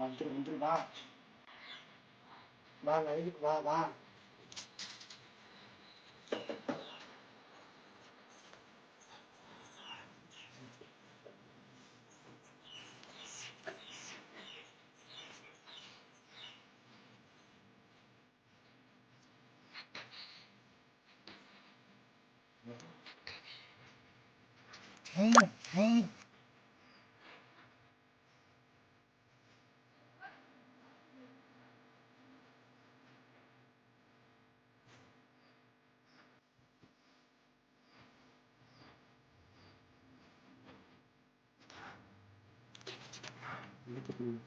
Vamos brigar. Vai, vai, vai, vai. Hum, hum. mm.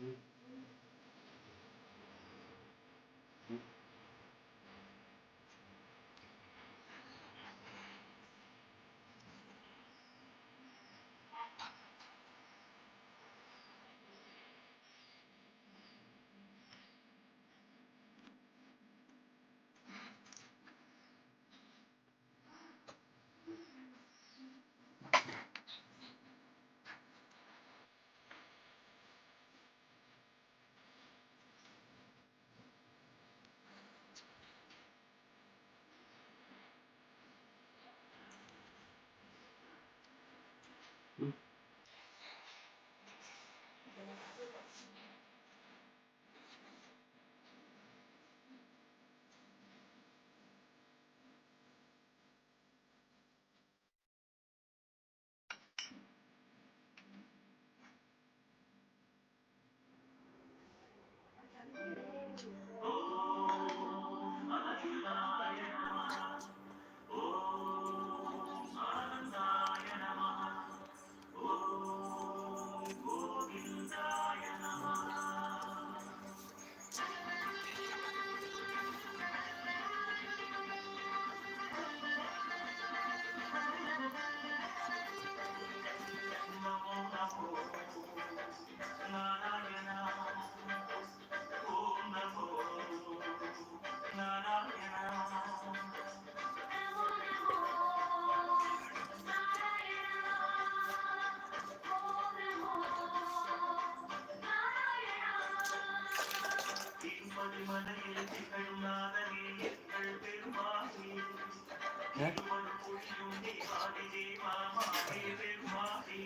Mm-hmm. Mm. மன எழுத்துக்கள் நாதநேயர்கள் பெருமானே. திருமணம் புரியும் தேவாதி தேவாமாவே பெருமானே.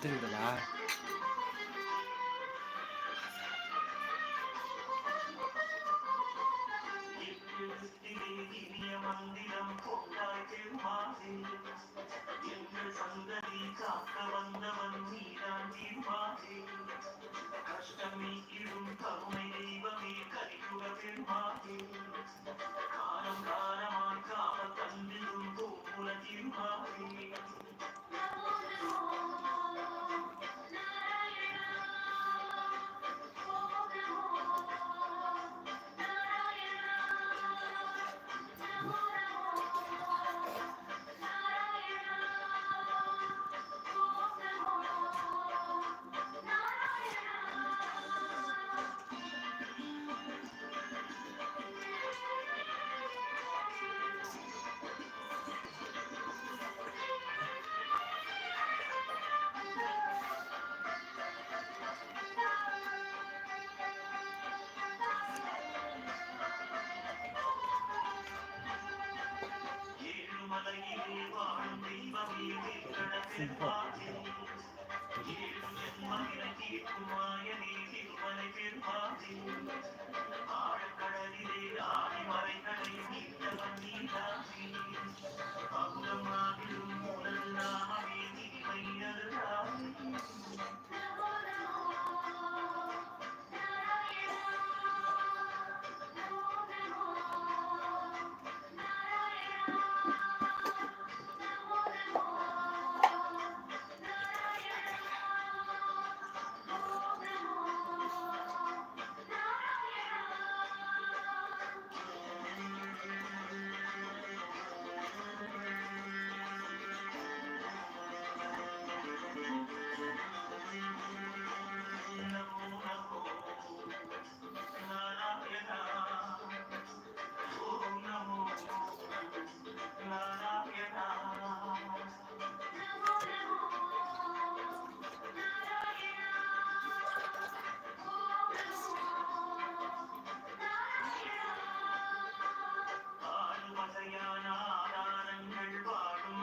这里的答案 மலையில் வாழும் தெய்வமே கடப்பெருமானே ஏழு ஜென்மங்களை தீர்க்கும் மாயனே திருமலை பெருமானே ஆழக்கடலிலே ஆடி மறைகளை மீட்டவன் நீதானே அமுதமாகிடும் முதல் நாமமே திருமை அருளானே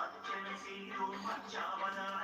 அச்சனை செய்தோம் அச்சாவதாய்